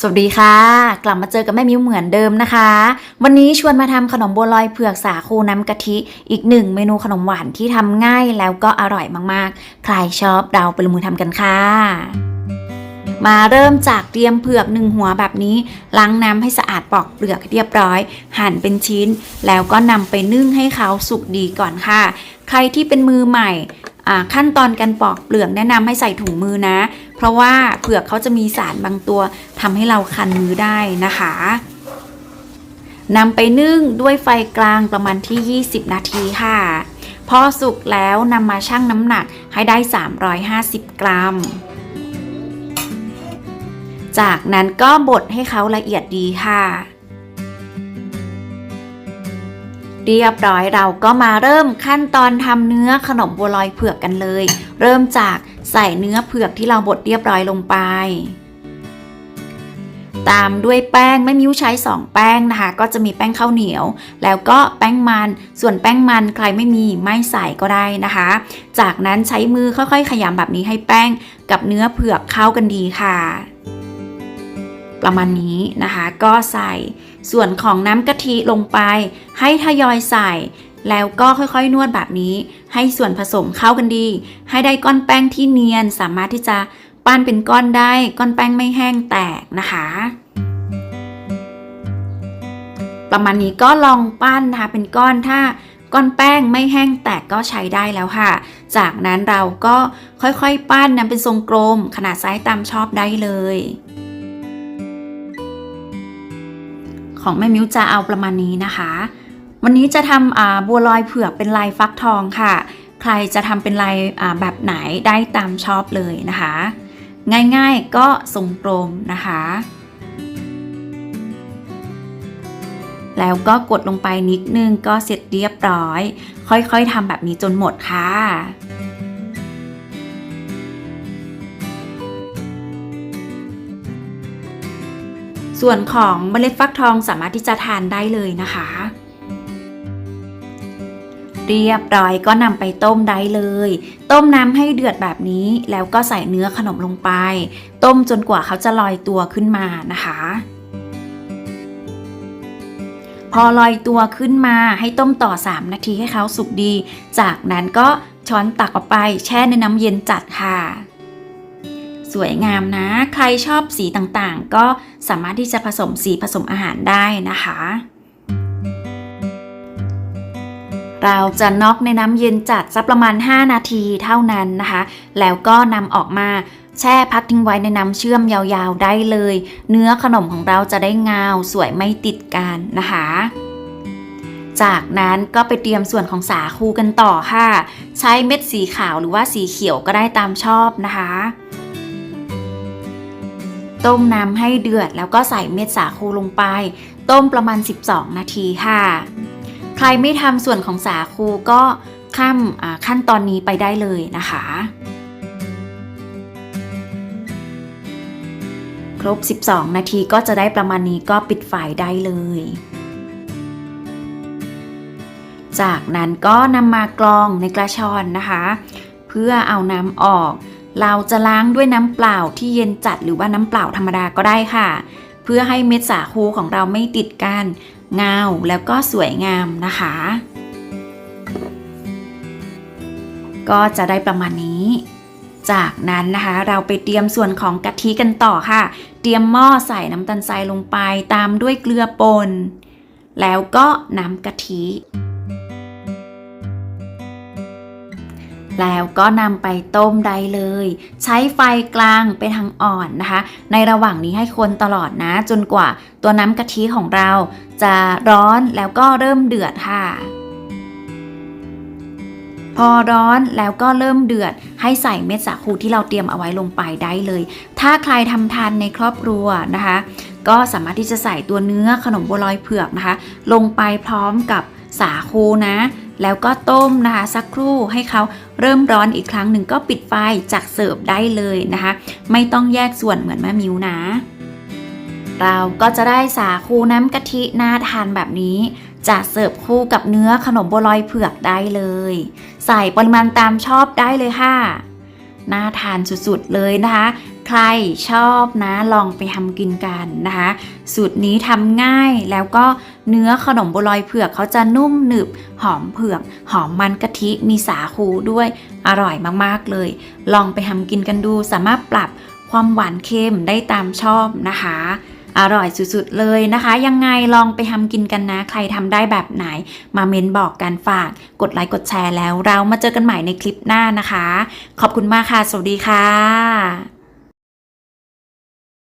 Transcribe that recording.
สวัสดีค่ะ กลับมาเจอกับแม่มิ้วเหมือนเดิมนะคะ วันนี้ชวนมาทำขนมบัวลอยเผือกสาคูน้ำกะทิ อีกหนึ่งเมนูขนมหวานที่ทำง่ายแล้วก็อร่อยมากๆ ใครชอบเราไปลงมือทำกันค่ะ มาเริ่มจากเตรียมเผือกหนึ่งหัวแบบนี้ ล้างน้ำให้สะอาดปอกเปลือกเรียบร้อย หั่นเป็นชิ้น แล้วก็นำไปนึ่งให้เขาสุกดีก่อนค่ะ ใครที่เป็นมือใหม่ขั้นตอนการปอกเปลือกแนะนำให้ใส่ถุงมือนะ เพราะว่าเผือกเขาจะมีสารบางตัวทำให้เราคันมือได้นะคะนำไปนึ่งด้วยไฟกลางประมาณที่ 20 นาทีค่ะ พอสุกแล้วนำมาชั่งน้ำหนักให้ได้ 350 กรัม จากนั้นก็บดให้เขาละเอียดดีค่ะ เรียบร้อยเราก็มาเริ่มขั้นตอนทำเนื้อขนมบัวลอยเผือกกันเลย เริ่มจาก ใส่เนื้อเผือกที่เราบดเรียบร้อยลงไป ตามด้วยแป้งไม่มิ้วใช้ 2 แป้งนะคะ ก็จะมีแป้งข้าวเหนียว แล้วก็แป้งมัน ส่วนแป้งมันใครไม่มีไม่ใส่ก็ได้นะคะ จากนั้นใช้มือค่อยๆ ขยำแบบนี้ให้แป้งกับเนื้อเผือกเข้ากันดีค่ะประมาณนี้นะคะก็ใส่ส่วนของน้ำกะทิลงไป ให้ทยอยใส่ แล้วก็ค่อยๆนวดแบบนี้ ให้ส่วนผสมเข้ากันดี ให้ได้ก้อนแป้งที่เนียน สามารถที่จะปั้นเป็นก้อนได้ ก้อนแป้งไม่แห้งแตกนะคะ ประมาณนี้ก็ลองปั้นนะคะเป็นก้อนถ้าก้อนแป้งไม่แห้งแตกก็ใช้ได้แล้วค่ะ จากนั้นเราก็ค่อยๆ ปั้นนำเป็นทรงกลม ขนาดไซส์ตามชอบได้เลย ของแม่มิ้วจะเอาประมาณนี้นะคะ วันนี้จะทำบัวลอยเผือกเป็นลายฟักทองค่ะ ใครจะทำเป็นลายแบบไหนได้ตามชอบเลยนะคะ ง่ายๆก็ทรงกลมนะคะ แล้วก็กดลงไปนิดนึงก็เสร็จเรียบร้อย ค่อยๆทำแบบนี้จนหมดค่ะส่วนของเมล็ดฟักทองสามารถที่จะทานได้เลยนะคะ เรียบร้อยก็นำไปต้มได้เลย ต้มน้ำให้เดือดแบบนี้ แล้วก็ใส่เนื้อขนมลงไป ต้มจนกว่าเขาจะลอยตัวขึ้นมานะคะพอลอยตัวขึ้นมาให้ต้มต่อ 3 นาทีให้เขาสุกดี จากนั้นก็ช้อนตักออกไปแช่ในน้ำเย็นจัดค่ะ สวยงามนะ ใครชอบสีต่างๆ ก็สามารถที่จะผสมสีผสมอาหารได้นะคะ เราจะน็อกในน้ำเย็นจัดสักประมาณ 5 นาทีเท่านั้นนะคะ แล้วก็นำออกมาแช่พักทิ้งไว้ในน้ำเชื่อมยาวๆได้เลย เนื้อขนมของเราจะได้เงาสวยไม่ติดกันนะคะ จากนั้นก็ไปเตรียมส่วนของสาคูกันต่อค่ะ ใช้เม็ดสีขาวหรือว่าสีเขียวก็ได้ตามชอบนะคะ ต้มน้ำให้เดือดแล้วก็ใส่เม็ดสาคูลงไป ต้มประมาณ 12 นาทีค่ะ ใครไม่ทำส่วนของสาคูก็ข้ามขั้นตอนนี้ไปได้เลยนะคะ ครบ 12 นาทีก็จะได้ประมาณนี้ก็ปิดไฟได้เลย จากนั้นก็นำมากรองในกระชอนนะคะ เพื่อเอาน้ำออก เราจะล้างด้วยน้ำเปล่าที่เย็นจัดหรือว่าน้ำเปล่าธรรมดาก็ได้ค่ะ เพื่อให้เม็ดสาคูของเราไม่ติดกัน เงาแล้วก็สวยงามนะคะ ก็จะได้ประมาณนี้ จากนั้นนะคะเราไปเตรียมส่วนของกะทิกันต่อค่ะ เตรียมหม้อใส่น้ำตาลทรายลงไปตามด้วยเกลือป่นแล้วก็น้ำกะทิแล้วก็นำไปต้มได้เลย ใช้ไฟกลางไปทางอ่อนนะคะ ในระหว่างนี้ให้คนตลอดนะ จนกว่าตัวน้ำกะทิของเรา จะร้อนแล้วก็เริ่มเดือดค่ะ พอร้อนแล้วก็เริ่มเดือด ให้ใส่เม็ดสาคูที่เราเตรียมเอาไว้ลงไปได้เลย ถ้าใครทำทานในครอบครัวนะคะ ก็สามารถที่จะใส่ตัวเนื้อขนมบัวลอยเผือกนะคะ ลงไปพร้อมกับสาคูนะ แล้วก็ต้มนะคะ สักครู่ให้เขาเริ่มร้อนอีกครั้งหนึ่งก็ปิดไฟจักเสิร์ฟได้เลยนะคะ ไม่ต้องแยกส่วนเหมือนแม่มิวนะ เราก็จะได้สาคูน้ำกะทิน่าทานแบบนี้ จะเสิร์ฟคู่กับเนื้อขนมบัวลอยเผือกได้เลย ใส่ปริมาณตามชอบได้เลยค่ะ น่าทานสุดๆเลยนะคะ ใครชอบนะลองไปทำกินกันนะคะ สูตรนี้ทำง่ายแล้วก็เนื้อขนมบัวลอยเผือกเขาจะนุ่มหนึบ หอมเผือก หอมมันกะทิมีสาคูด้วยอร่อยมากๆเลย ลองไปทำกินกันดูสามารถปรับความหวานเค็มได้ตามชอบนะคะ อร่อยสุดๆเลยนะคะ ยังไงลองไปทำกินกันนะ ใครทำได้แบบไหน มาเมนบอกกันฝาก กดไลค์กดแชร์แล้วเรามาเจอกันใหม่ในคลิปหน้านะคะ ขอบคุณมากค่ะ สวัสดีค่ะ